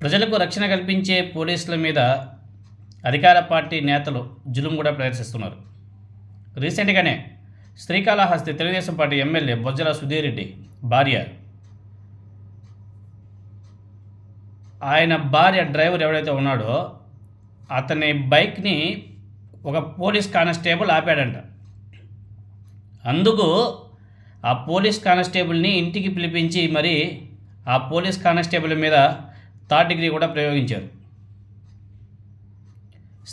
ప్రజలకు రక్షణ కల్పించే పోలీసుల మీద అధికార పార్టీ నేతలు జులుం కూడా ప్రదర్శిస్తున్నారు. రీసెంట్గానే శ్రీకాళహస్తి తెలుగుదేశం పార్టీ ఎమ్మెల్యే బొజ్జల సుధీర్ రెడ్డి భార్య. ఆయన భార్య డ్రైవర్ ఎవడైతే ఉన్నాడో అతని బైక్ని ఒక పోలీస్ కానిస్టేబుల్ ఆపాడంట. అందుకు ఆ పోలీస్ కానిస్టేబుల్ని ఇంటికి పిలిపించి మరి ఆ పోలీస్ కానిస్టేబుల్ మీద థర్డ్ డిగ్రీ కూడా ప్రయోగించారు.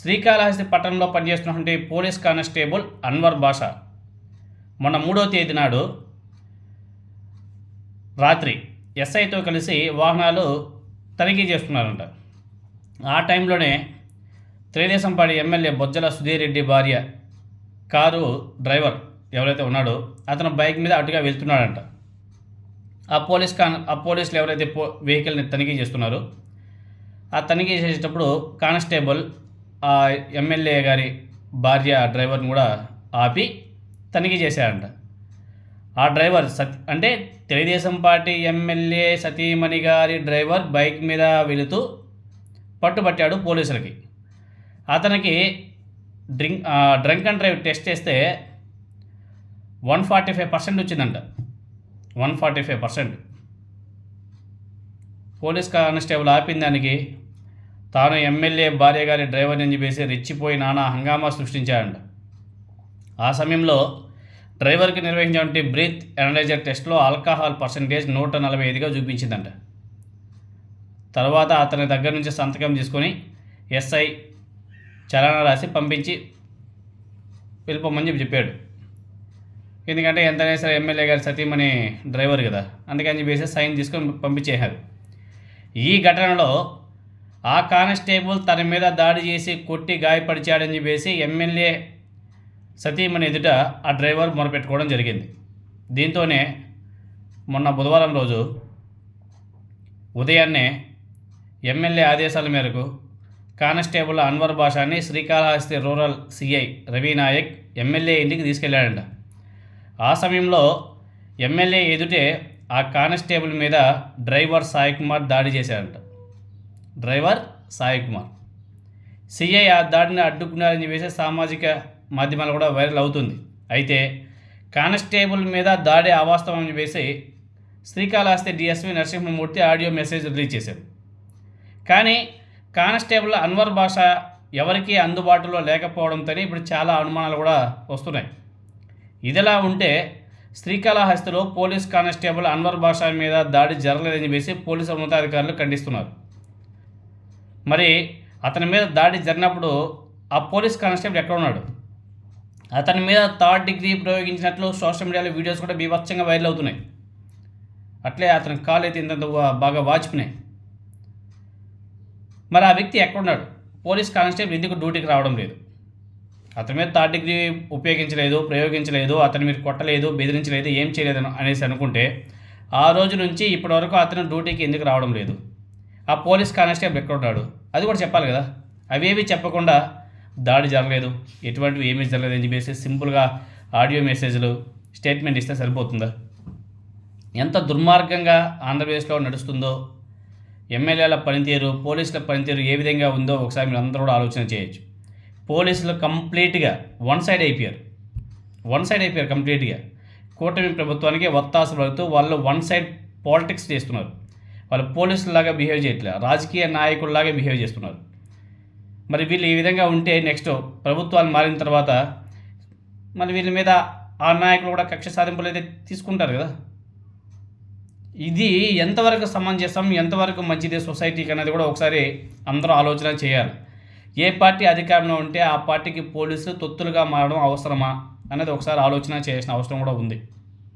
శ్రీకాళహస్తి పట్టణంలో పనిచేస్తున్నటువంటి పోలీస్ కానిస్టేబుల్ అన్వర్ బాషా మొన్న మూడో తేదీ నాడు రాత్రి ఎస్ఐతో కలిసి వాహనాలు తనిఖీ చేస్తున్నారంట. ఆ టైంలోనే త్రిదేశంపాడి పార్టీ ఎమ్మెల్యే బొజ్జల సుధీర్ రెడ్డి భార్య కారు డ్రైవర్ ఎవరైతే ఉన్నాడో అతను బైక్ మీద అటుగా వెళ్తున్నాడంట. ఆ పోలీస్ కాన్ ఆ పోలీసులు ఎవరైతే పో వెహికల్ని తనిఖీ చేస్తున్నారో ఆ తనిఖీ చేసేటప్పుడు కానిస్టేబుల్ ఆ ఎమ్మెల్యే గారి భార్య డ్రైవర్ని కూడా ఆపి తనిఖీ చేశారంట. ఆ డ్రైవర్ సత్ అంటే తెలుగుదేశం పార్టీ ఎమ్మెల్యే సతీమణి గారి డ్రైవర్ బైక్ మీద వెళుతూ పట్టుబట్టాడు పోలీసులకి. అతనికి drink drunk and drive test చేస్తే వన్ ఫార్టీ ఫైవ్ పర్సెంట్ వచ్చిందంట. One forty five percent. Police constable ఆపిన దానికి తాను ఎమ్మెల్యే భార్య గారి డ్రైవర్ అని చెప్పేసి రెచ్చిపోయి నానా హంగామా సృష్టించాడంట. ఆ సమయంలో డ్రైవర్కి నిర్వహించినటువంటి బ్రీత్ అనలైజర్ టెస్ట్లో ఆల్కహాల్ పర్సంటేజ్ నూట నలభై ఐదుగా చూపించిందంట. తర్వాత అతని దగ్గర నుంచి సంతకం తీసుకొని ఎస్ఐ చలన రాసి పంపించి వెళ్ళిపోమని చెప్పి చెప్పాడు. ఎందుకంటే ఎంతైనా సరే ఎమ్మెల్యే గారు సతీమణి డ్రైవర్ కదా. అందుకని చెప్పేసి సైన్ తీసుకొని పంపించేశారు. ఈ ఘటనలో ఆ కానిస్టేబుల్ తన మీద దాడి చేసి కొట్టి గాయపరిచాడని చెప్పేసి ఎమ్మెల్యే సతీమణి ఎదుట ఆ డ్రైవర్ మొరపెట్టుకోవడం జరిగింది. దీంతోనే మొన్న బుధవారం రోజు ఉదయాన్నే ఎమ్మెల్యే ఆదేశాల మేరకు constable Anwar బాషాని Srikalahasti rural CI Ravi Nayak MLA ఇంటికి తీసుకెళ్ళాడంట. ఆ సమయంలో ఎమ్మెల్యే ఎదుటే ఆ కానిస్టేబుల్ మీద డ్రైవర్ సాయి కుమార్ దాడి చేశారంట. డ్రైవర్ సాయి కుమార్. సిఐ ఆ దాడిని అడ్డుకున్నారని చెప్పేసి సామాజిక మాధ్యమాలు కూడా వైరల్ అవుతుంది. అయితే కానిస్టేబుల్ మీద దాడి అవాస్తవం అని చెప్పేసి Srikalahasti DSP Narasimhamurthy audio message release చేశారు. కానీ కానిస్టేబుల్ అన్వర్ భాష ఎవరికీ అందుబాటులో లేకపోవడంతో ఇప్పుడు చాలా అనుమానాలు కూడా వస్తున్నాయి. ఇదిలా ఉంటే శ్రీకాళహస్తిలో పోలీస్ కానిస్టేబుల్ అన్వర్ బాషా మీద దాడి జరగలేదని చెప్పేసి పోలీసు ఉన్నతాధికారులు ఖండిస్తున్నారు. మరి అతని మీద దాడి జరిగినప్పుడు ఆ పోలీస్ కానిస్టేబుల్ ఎక్కడ ఉన్నాడు? అతని మీద థర్డ్ డిగ్రీ ప్రయోగించినట్లు సోషల్ మీడియాలో వీడియోస్ కూడా బీభత్సంగా వైరల్ అవుతున్నాయి. అట్లే అతని కాలు అయితే ఇంత బాగా వాచిపోయినాయి. మరి ఆ వ్యక్తి ఎక్కడున్నాడు పోలీస్ కానిస్టేబుల్ ఎందుకు డ్యూటీకి రావడం లేదు? అతని మీద థర్డ్ డిగ్రీ ఉపయోగించలేదు ప్రయోగించలేదు అతను మీరు కొట్టలేదు బెదిరించలేదు ఏం చేయలేదు అనేసి అనుకుంటే ఆ రోజు నుంచి ఇప్పటి వరకు అతను డ్యూటీకి ఎందుకు రావడం లేదు? ఆ పోలీస్ కానిస్టేబుల్ ఎక్కడున్నాడు? అది కూడా చెప్పాలి కదా. అవేవి చెప్పకుండా దాడి జరగలేదు. ఎటువంటివి ఏమీ జరగలేదు అని చెప్పేసి సింపుల్గా ఆడియో మెసేజ్లు స్టేట్మెంట్ ఇస్తే సరిపోతుందా? ఎంత దుర్మార్గంగా ఆంధ్రప్రదేశ్లో నడుస్తుందో ఎమ్మెల్యేల పనితీరు పోలీసుల పనితీరు ఏ విధంగా ఉందో ఒకసారి మీరు అందరూ కూడా ఆలోచన చేయొచ్చు. పోలీసులు కంప్లీట్గా వన్ సైడ్ అయిపోయారు. వన్ సైడ్ అయిపోయారు కంప్లీట్గా. కూటమి ప్రభుత్వానికి ఒత్తాస పడుతూ వాళ్ళు వన్ సైడ్ పాలిటిక్స్ చేస్తున్నారు. వాళ్ళు పోలీసులాగా బిహేవ్ చేయట్లేదు రాజకీయ నాయకుల్లాగా బిహేవ్ చేస్తున్నారు. మరి వీళ్ళు ఈ విధంగా ఉంటే నెక్స్ట్ ప్రభుత్వాలు మారిన తర్వాత మరి వీళ్ళ మీద ఆ నాయకులు కూడా కక్ష సాధింపులు అయితే తీసుకుంటారు కదా. ఇది ఎంతవరకు సమంజసం ఎంతవరకు మంచిది సొసైటీకి అనేది కూడా ఒకసారి అందరూ ఆలోచన చేయాలి. ఏ పార్టీ అధికారంలో ఉంటే ఆ పార్టీకి పోలీసులు తొత్తులుగా మారడం అవసరమా? అనేది ఒకసారి ఆలోచన చేయాల్సిన అవసరం కూడా ఉంది.